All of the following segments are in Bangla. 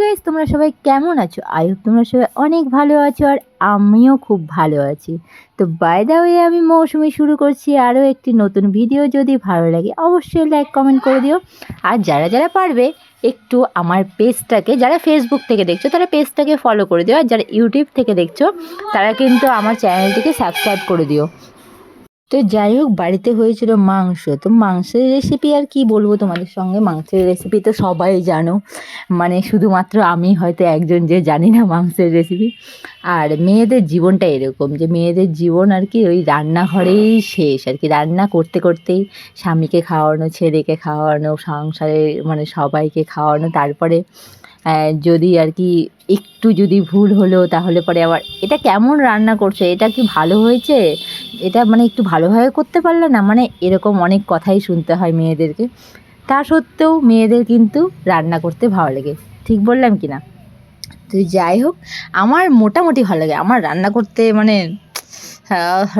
গাইস তোমরা সবাই কেমন আছো? আই হোপ তোমরা সবাই অনেক ভালো আছো আর আমিও খুব ভালো আছি। তো বাই দা ওয়ে আমি মৌসুমি শুরু করছি আরও একটি নতুন ভিডিও যদি ভালো লাগে, অবশ্যই লাইক কমেন্ট করে দিও। আর যারা যারা পারবে, একটু আমার পেজটাকে যারা ফেসবুক থেকে দেখছ, তারা পেজটাকে ফলো করে দিও। আর যারা ইউটিউব থেকে দেখছ, তারা কিন্তু আমার চ্যানেলটিকে সাবস্ক্রাইব করে দিও। তো যাই হোক, বাড়িতে হয়েছিল মাংস। তো মাংসের রেসিপি আর কি বলব তোমাদের সঙ্গে? মাংসের রেসিপি তো সবাই জানো। মানে শুধুমাত্র আমি হয়তো একজন যে জানি না মাংসের রেসিপি আর মেয়েদের জীবনটা এরকম যে মেয়েদের জীবন আর কি ওই রান্নাঘরেই শেষ। আর কি রান্না করতে করতেই স্বামীকে খাওয়ানো, ছেলেকে খাওয়ানো, সংসারে মানে সবাইকে খাওয়ানো। তারপরে যদি আর কি একটু যদি ভুল হলো তাহলে পরে আবার, এটা কেমন রান্না করছে? এটা কি ভালো হয়েছে? এটা মানে একটু ভালোভাবে করতে পারলে না মানে এরকম অনেক কথাই শুনতে হয় মেয়েদেরকে। তা সত্ত্বেও মেয়েদের কিন্তু রান্না করতে ভালো লাগে। ঠিক বললাম কি না? তুই যাই হোক, আমার মোটামুটি ভালো লাগে। আমার রান্না করতে মানে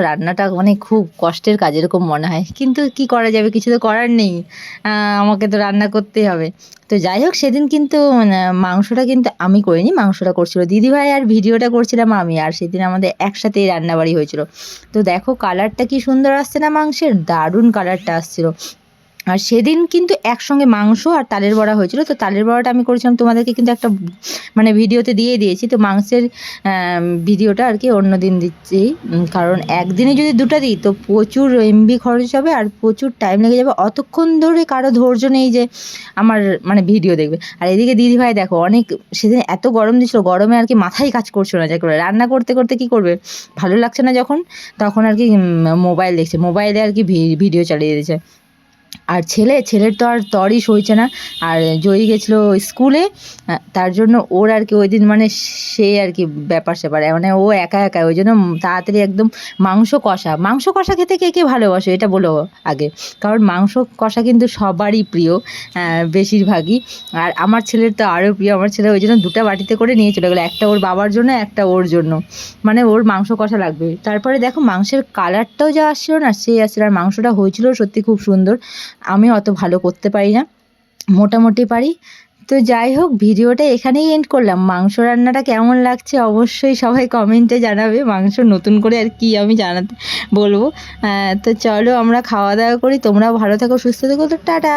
রান্নাটা মানে খুব কষ্টের কাজ এরকম মনে হয়। কিন্তু কি করা যাবে? কিছু তো করার নেই। আমাকে তো রান্না করতেই হবে। তো যাই হোক সেদিন কিন্তু মানে, মাংসটা কিন্তু আমি করিনি মাংসটা করছিল দিদিভাই আর ভিডিওটা করছিলাম আমি। আর সেদিন আমাদের একসাথেই রান্নাবাড়ি হয়েছিল। তো দেখো কালারটা কি সুন্দর আসছে না মাংসের? দারুণ কালারটা আসছিল। আর সেদিন কিন্তু একসঙ্গে মাংস আর তালের বড়া হয়েছিল। তো তালের বড়াটা আমি করেছিলাম, তোমাদেরকে কিন্তু একটা মানে ভিডিওতে দিয়ে দিয়েছি। তো মাংসের ভিডিওটা আর কি অন্য দিন দিচ্ছি কারণ একদিনে যদি দুটো দিই, তো প্রচুর এমবি খরচ হবে আর প্রচুর টাইম লেগে যাবে। অতক্ষণ ধরে কারও ধৈর্য নেই যে আমার মানে ভিডিও দেখবে। আর এদিকে দিদিভাই দেখো, অনেক সেদিন এত গরম দিচ্ছিল গরমে আর কি মাথায় কাজ করছিল না। যাকে বলে রান্না করতে করতে কি করবে? ভালো লাগছে না যখন? তখন আর কি মোবাইল দেখছে। মোবাইলে আর কি ভিডিও চালিয়ে দিয়েছে। আর ছেলে, ছেলের তো আর তরই সইছে না। আর জয়ী গেছিল স্কুলে তার জন্য ওর আর কি ওই দিন মানে সে আর কি ব্যাপার স্যাপার। মানে ও একা একা, ওই জন্য তাড়াতাড়ি একদম মাংস কষা। মাংস কষা খেতে কে কে ভালোবাসে এটা বলো আগে। কারণ মাংস কষা কিন্তু সবারই প্রিয় বেশিরভাগই। আর আমার ছেলের তো আরও প্রিয়। আমার ছেলে ওই জন্য দুটো বাটিতে করে নিয়ে চলে গেলো। একটা ওর বাবার জন্য, একটা ওর জন্য। মানে ওর মাংস কষা লাগবে। তারপরে দেখো মাংসের কালারটাও যা আসছিল না, সেই আসছিল। আর মাংসটা হয়েছিল সত্যি খুব সুন্দর। আমি অত ভালো করতে পারি না। মোটামুটি পারি। তো যাই হোক, ভিডিওটা এখানেই এন্ড করলাম। মাংস রান্নাটা কেমন লাগছে অবশ্যই সবাই কমেন্টে জানাবে। মাংস নতুন করে আর কি আমি জানাতে বলব। তো চলো আমরা খাওয়া দাওয়া করি। তোমরাও ভালো থাকো, সুস্থ থাকো। তো টাটা!